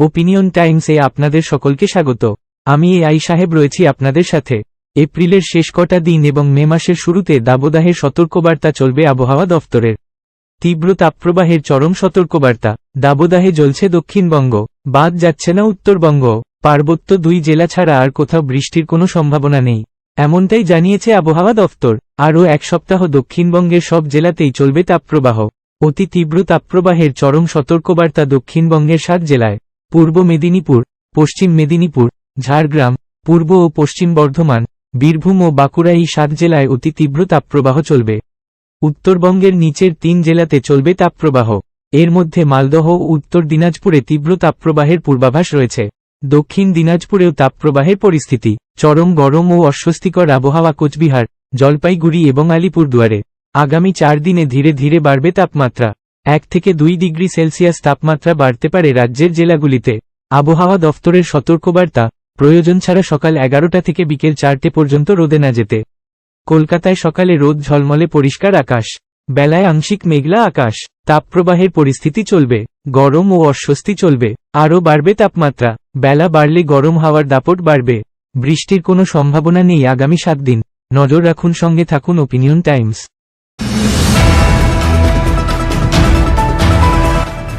Opinion টাইমসে আপনাদের সকলকে স্বাগত। আমি এ আই সাহেব রয়েছি আপনাদের সাথে। এপ্রিলের শেষ কটা দিন এবং মে মাসের শুরুতে দাবদাহের সতর্কবার্তা চলবে আবহাওয়া দফতরের। তীব্র তাপপ্রবাহের চরম সতর্কবার্তা। দাবদাহে জ্বলছে দক্ষিণবঙ্গ। বাদ যাচ্ছে না উত্তরবঙ্গ। পার্বত্য দুই জেলা ছাড়া আর কোথাও বৃষ্টির কোনো সম্ভাবনা নেই। এমনটাই জানিয়েছে আবহাওয়া দফতর। আরও এক সপ্তাহ দক্ষিণবঙ্গের সব জেলাতেই চলবে তাপপ্রবাহ। অতি তীব্র তাপপ্রবাহের চরম সতর্কবার্তা দক্ষিণবঙ্গের সাত জেলায়। পূর্ব মেদিনীপুর, পশ্চিম মেদিনীপুর, ঝাড়গ্রাম, পূর্ব ও পশ্চিম বর্ধমান, বীরভূম ও বাঁকুড়া এই সাত জেলায় অতি তীব্র তাপপ্রবাহ চলবে। উত্তরবঙ্গের নিচের তিন জেলাতে চলবে তাপপ্রবাহ। এর মধ্যে মালদহ ও উত্তর দিনাজপুরে তীব্র তাপপ্রবাহের পূর্বাভাস রয়েছে। দক্ষিণ দিনাজপুরেও তাপপ্রবাহের পরিস্থিতি। চরম গরম ও অস্বস্তিকর আবহাওয়া কোচবিহার, জলপাইগুড়ি এবং আলিপুরদুয়ারে। আগামী চার দিনে ধীরে ধীরে বাড়বে তাপমাত্রা। এক থেকে দুই ডিগ্রি সেলসিয়াস তাপমাত্রা বাড়তে পারে রাজ্যের জেলাগুলিতে। আবহাওয়া দফতরের সতর্কবার্তা, প্রয়োজন ছাড়া সকাল এগারোটা থেকে বিকেল চারটে পর্যন্ত রোদে না যেতে। কলকাতায় সকালে রোদ ঝলমলে পরিষ্কার আকাশ। বেলায় আংশিক মেঘলা আকাশ। তাপপ্রবাহের পরিস্থিতি চলবে, গরম ও অস্বস্তি চলবে, আরও বাড়বে তাপমাত্রা। বেলা বাড়লে গরম হাওয়ার দাপট বাড়বে। বৃষ্টির কোনো সম্ভাবনা নেই আগামী সাত দিন। নজর রাখুন সঙ্গে থাকুন ওপিনিয়ন টাইমস